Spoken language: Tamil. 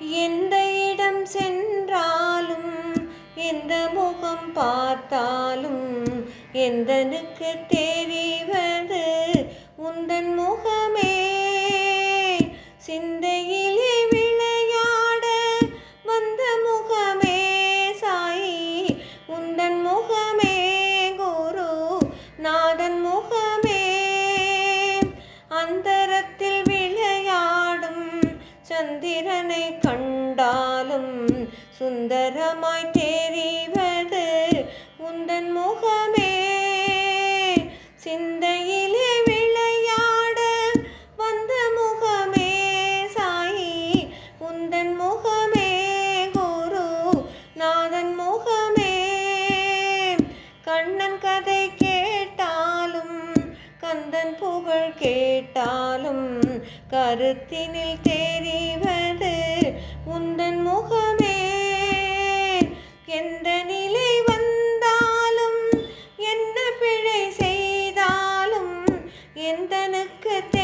எந்த இடம் சென்றாலும் எந்த முகம் பார்த்தாலும் எந்தனுக்கு தெரிவது உந்தன் முகமே சிந்தையில் சந்திரனை கண்டாலும் சுந்தரமாய் தெரிவது உந்தன் முகமே. சிந்தையிலே விளையாட வந்த முகமே சாயி உந்தன் முகமே குரு நாதன் முகமே. கண்ணன் கதை கேட்டாலும் கந்தன் புகழ் கேட்டாலும் கருத்தினில் தெரிவது வந்தாலும்